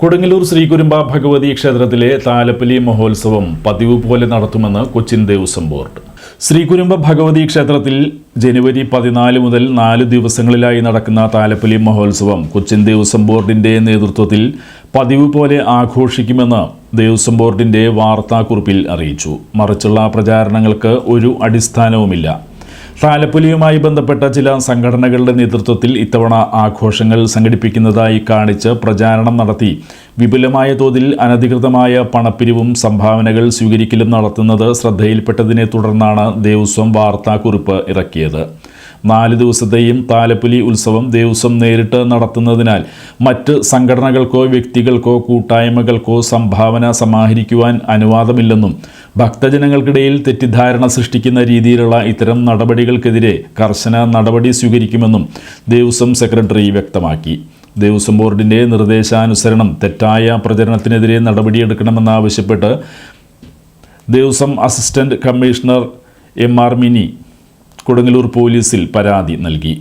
കൊടുങ്ങല്ലൂർ ശ്രീകുരുമ്പ ഭഗവതി ക്ഷേത്രത്തിലെ താലപ്പലി മഹോത്സവം പതിവ് പോലെ നടത്തുമെന്ന് കൊച്ചിൻ ദേവസ്വം ബോർഡ്. ശ്രീകുരുമ്പ ഭഗവതി ക്ഷേത്രത്തിൽ ജനുവരി പതിനാല് മുതൽ നാല് ദിവസങ്ങളിലായി നടക്കുന്ന താലപ്പലി മഹോത്സവം കൊച്ചിൻ ദേവസ്വം ബോർഡിന്റെ നേതൃത്വത്തിൽ പതിവ് പോലെ ആഘോഷിക്കുമെന്ന് ദേവസ്വം ബോർഡിന്റെ വാർത്താക്കുറിപ്പിൽ അറിയിച്ചു. മറിച്ചുള്ള പ്രചാരണങ്ങൾക്ക് ഒരു അടിസ്ഥാനവുമില്ല. താലപ്പൊലിയുമായി ബന്ധപ്പെട്ട ചില സംഘടനകളുടെ നേതൃത്വത്തിൽ ഇത്തവണ ആഘോഷങ്ങൾ സംഘടിപ്പിക്കുന്നതായി കാണിച്ച് പ്രചാരണം നടത്തി. വിപുലമായ തോതിൽ അനധികൃതമായ പണപ്പിരിവും സംഭാവനകൾ സ്വീകരിക്കലും നടത്തുന്നത് ശ്രദ്ധയിൽപ്പെട്ടതിനെ തുടർന്നാണ് ദേവസ്വം വാർത്താക്കുറിപ്പ് ഇറക്കിയത്. നാല് ദിവസത്തെയും താലപ്പൊലി ഉത്സവം ദേവസ്വം നേരിട്ട് നടത്തുന്നതിനാൽ മറ്റ് സംഘടനകൾക്കോ വ്യക്തികൾക്കോ കൂട്ടായ്മകൾക്കോ സംഭാവന സമാഹരിക്കുവാൻ അനുവാദമില്ലെന്നും ഭക്തജനങ്ങൾക്കിടയിൽ തെറ്റിദ്ധാരണ സൃഷ്ടിക്കുന്ന രീതിയിലുള്ള ഇത്തരം നടപടികൾക്കെതിരെ കർശന നടപടി സ്വീകരിക്കുമെന്നും ദേവസ്വം സെക്രട്ടറി വ്യക്തമാക്കി. ദേവസ്വം ബോർഡിന്റെ നിർദ്ദേശാനുസരണം തെറ്റായ പ്രചരണത്തിനെതിരെ നടപടിയെടുക്കണമെന്നാവശ്യപ്പെട്ട് Devaswom assistant commissioner M R Mini Kodungallur പോലീസിൽ പരാതി നൽകി